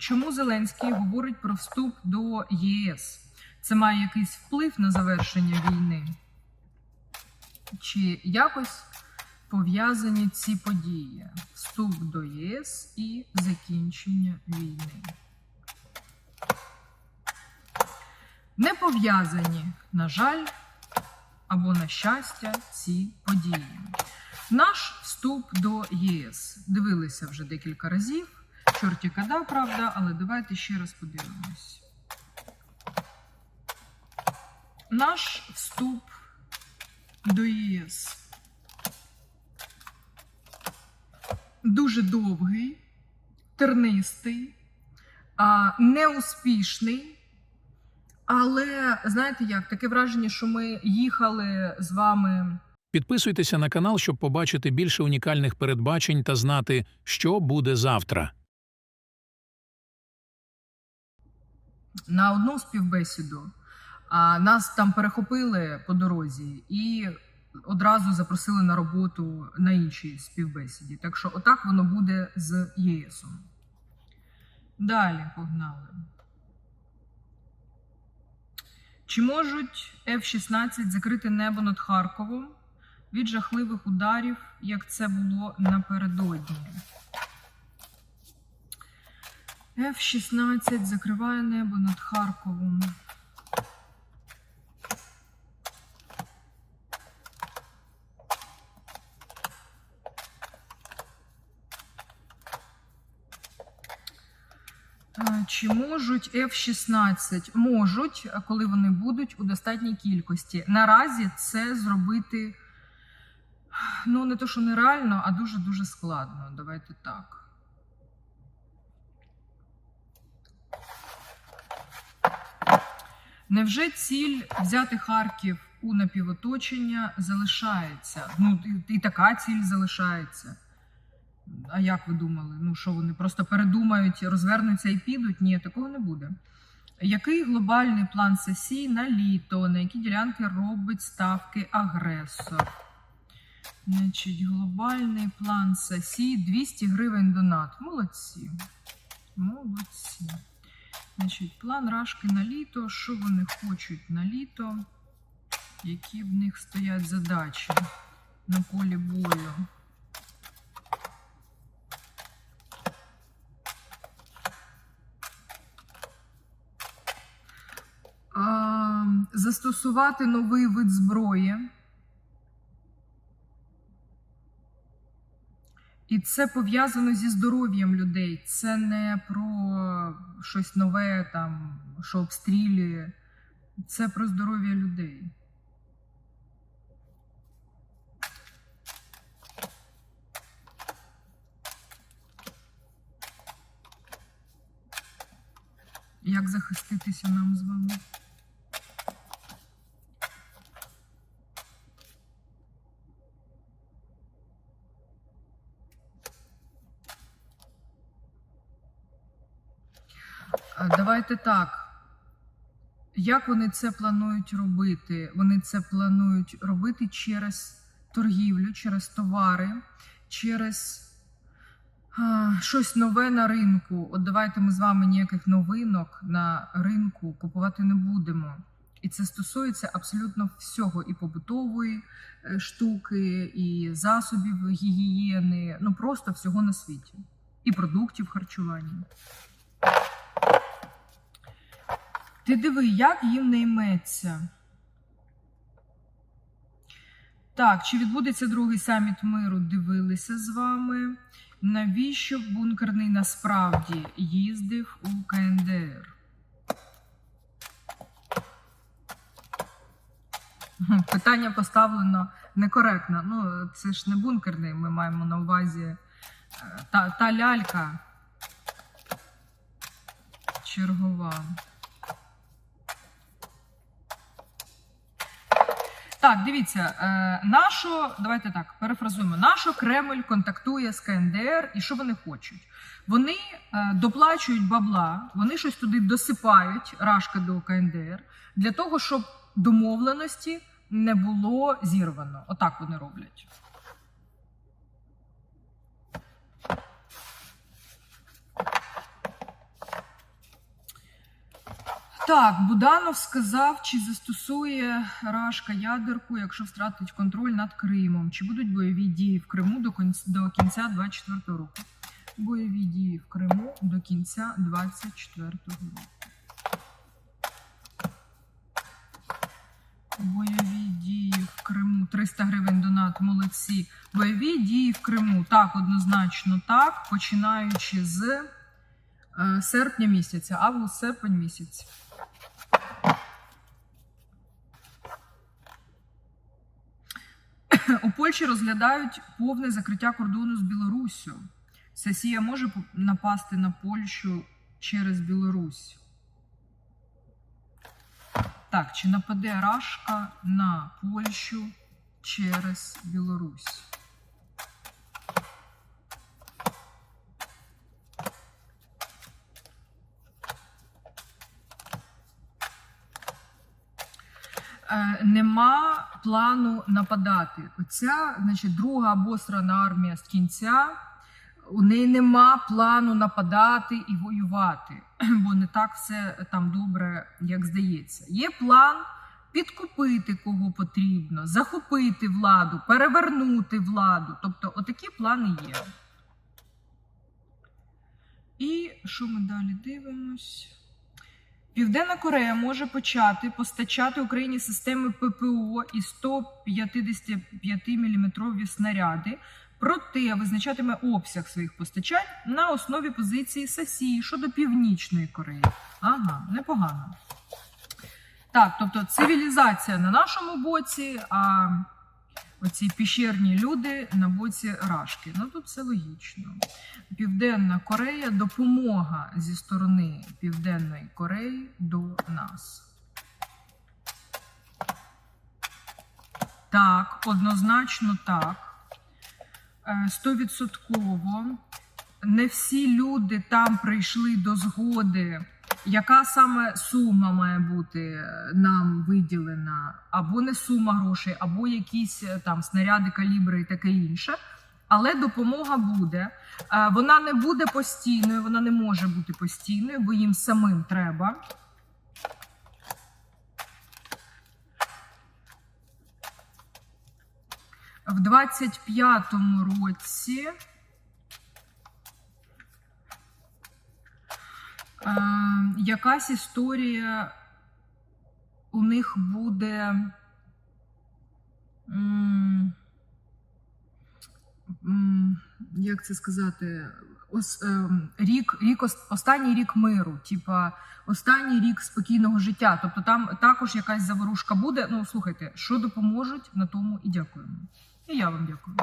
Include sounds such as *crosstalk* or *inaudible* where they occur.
чому Зеленський говорить про вступ до ЄС? Це має якийсь вплив на завершення війни? Чи якось пов'язані ці події? Вступ до ЄС і закінчення війни? Не пов'язані, на жаль, або на щастя, ці події. Наш вступ до ЄС дивилися вже декілька разів. Чорті када, правда, але давайте ще раз подивимось. Наш вступ до ЄС дуже довгий, тернистий, неуспішний. Але знаєте як, таке враження, що ми їхали з вами. Підписуйтеся на канал, щоб побачити більше унікальних передбачень та знати, що буде завтра. На одну співбесіду, а нас там перехопили по дорозі і одразу запросили на роботу на іншій співбесіді. Так що отак воно буде з ЄСом. Далі погнали. Чи можуть F-16 закрити небо над Харковом від жахливих ударів, як це було напередодні? F-16 закриває небо над Харковом. Чи можуть F-16? Можуть, коли вони будуть у достатній кількості. Наразі це зробити ну не то, що нереально, а дуже-дуже складно. Давайте так. Невже ціль взяти Харків у напівоточення залишається? Ну, і, така ціль залишається. А як ви думали? Ну що вони просто передумають, розвернуться і підуть? Ні, такого не буде. Який глобальний план сесії на літо? На які ділянки робить ставки агресор? Значить, глобальний план сесії 200 гривень донат. Молодці. Молодці. Значить, план рашки на літо. Що вони хочуть на літо? Які в них стоять задачі на полі бою? Застосувати новий вид зброї. І це пов'язано зі здоров'ям людей. Це не про щось нове, там, що обстрілює. Це про здоров'я людей. Як захиститися нам з вами? Давайте так. Як вони це планують робити? Вони це планують робити через торгівлю, через товари, через а, щось нове на ринку. От давайте ми з вами ніяких новинок на ринку купувати не будемо. І це стосується абсолютно всього: і побутової е, штуки, і засобів гігієни, ну просто всього на світі, і продуктів харчування. Ти диви, як їм не йметься. Так, чи відбудеться другий саміт миру? Дивилися з вами. Навіщо бункерний насправді їздив у КНДР? Питання поставлено некоректно. Ну, це ж не бункерний, ми маємо на увазі е, та, та лялька чергова. Так, дивіться, е, нашо, давайте так, перефразуємо, нашо Кремль контактує з КНДР і що вони хочуть? Вони е, доплачують бабла, вони щось туди досипають, рашка до КНДР, для того, щоб домовленості не було зірвано. Отак вони роблять. Так, Буданов сказав, чи застосує Рашка ядерку, якщо втратить контроль над Кримом. Чи будуть бойові дії в Криму до кінця, до кінця 24 року? Бойові дії в Криму до кінця 24 року. Бойові дії в Криму. 300 гривень донат, молодці. Бойові дії в Криму. Так, однозначно так, починаючи з е, серпня місяця, август, серпень місяць. У Польщі розглядають повне закриття кордону з Білоруссю. Сесія може напасти на Польщу через Білорусь. Так, чи нападе Рашка на Польщу через Білорусь? Нема плану нападати. Оця, значить, друга обосрана армія з кінця. У неї нема плану нападати і воювати, *clears throat* бо не так все там добре, як здається. Є план підкупити кого потрібно, захопити владу, перевернути владу. Тобто, отакі плани є. І що ми далі дивимось? Південна Корея може почати постачати Україні системи ППО і 155 мм снаряди, проте визначатиме обсяг своїх постачань на основі позиції САСІ щодо Північної Кореї. Ага, непогано. Так, тобто цивілізація на нашому боці, а оці піщерні люди на боці Рашки. Ну тут все логічно. Південна Корея допомога зі сторони Південної Кореї до нас. Так, однозначно так. Е, Стовідсотково. Не всі люди там прийшли до згоди, яка саме сума має бути е, нам виділена, або не сума грошей, або якісь е, там снаряди, калібри і таке інше. Але допомога буде. Е, Вона не буде постійною, вона не може бути постійною, бо їм самим треба. В 25-му році якась історія у них буде. Як це сказати? Ос, ем, рік, рік останній рік миру, типа останній рік спокійного життя. Тобто там також якась заворушка буде. Ну слухайте, що допоможуть, на тому і дякуємо. І я вам дякую.